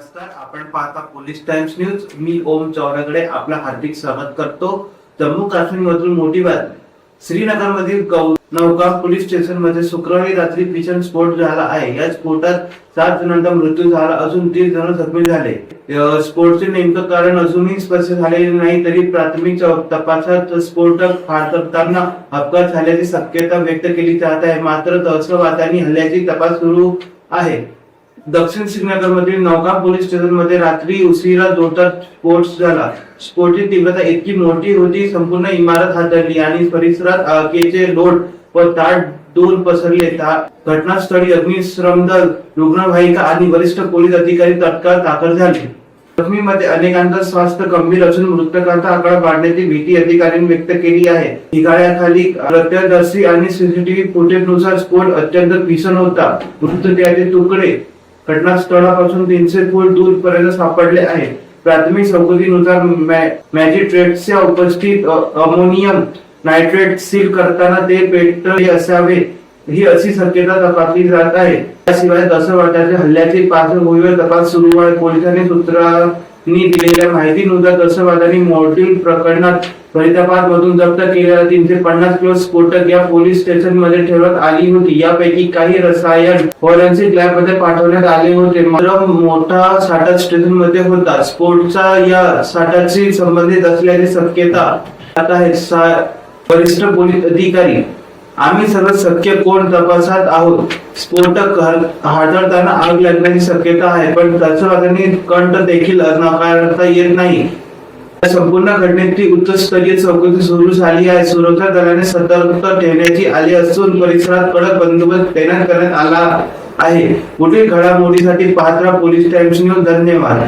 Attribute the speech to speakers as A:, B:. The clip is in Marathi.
A: नमस्कार. आपण पाहता पोलीस टाइम्स न्यूज. मी ओम चौरागडे आपला हार्दिक स्वागत करतो. जम्मू काश्मीर मधून मोठी बातमी. श्रीनगर मधील नौका पोलीस स्टेशनमध्ये शुक्रवारी रात्री भीषण स्फोट झाला आहे. या स्फोटात सात जणांचा मृत्यू झाला. असून तीस जण जखमी झाले. स्फोटचे नेमकं कारण अजूनही स्पष्ट झालेले नाही तरी प्राथमिक चौ- तपासात स्फोटक करताना अपघात झाल्याची शक्यता व्यक्त केली जात आहे. मात्र दहशतवाद्यांनी हल्ल्याची तपास सुरू आहे. दक्षिण श्रीनगर मधील नौका पोलीस स्टेशनमध्ये रात्री उशिरा जोरदार स्फोट झाला. स्फोटची तीव्रता इतकी मोठी होती संपूर्ण इमारत हादरली आणि परिसरात आगीचे लोट व ताट दूर पसरले. घटनास्थळी अग्निश्रम दल रुग्णवाहिका आणि वरिष्ठ पोलीस अधिकारी तत्काळ दाखल झाले. जखमीमध्ये अनेकांचा स्वास्थ्य गंभीर असून मृतकांचा आकडा वाढण्याची भीती अधिकाऱ्यांनी व्यक्त केली आहे. ढिगाळ्याखाली प्रत्यदर्शी आणि सीसीटीव्ही फुटेजनुसार स्फोट अत्यंत भीषण होता. मृतदेहाचे तुकडे घटनास्थळापासून तीनशे फूट दूर पर्यंत सापडले आहे प्राथमिक चौकशीनुसार मॅजिस्ट्रेटच्या उपस्थित अमोनियम नायट्रेट सील करताना ते पेटले असावे ही अशी शक्यता तपासली जात आहे. त्याशिवाय दहशतवाद्याच्या हल्ल्याची पार्श्वभूमीवर तपास सुरू आहे. पोलिसांनी सूत्र दिलेल्या माहितीनुसार दहशतवाद्यांनी मोर्टिल प्रकरणात फरीदाबाद मधून जप्त केलेल्या तीनशे पन्नास किलो स्फोटक या पोलीस स्टेशनमध्ये ठेवण्यात आली होती. यापैकी काही रसायन फॉरेन्सिक लॅबमध्ये पाठवण्यात आले होते. मात्र मोठा साठा स्टेशनमध्ये होता. स्फोटचा या साठाशी संबंधित असल्याची शक्यता आता आहे. सा- वरिष्ठ पोलीस अधिकारी आम्ही सर्व शक्य कोण तपासात आहोत? स्फोटक हाताळताना आग लागण्याची शक्यता आहे पण दहशतवाद्यांनी कंठ देखील नाकारता येत नाही. या संपूर्ण घटनेची उच्चस्तरीय चौकशी सुरू झाली आहे. सुरक्षा दलाने सतर्क ठेवण्याची आली असून परिसरात कडक बंदोबस्त तैनात करण्यात आला आहे. पुढील घडामोडीसाठी पात्रा पोलीस टाइम्स न्यूज धन्यवाद.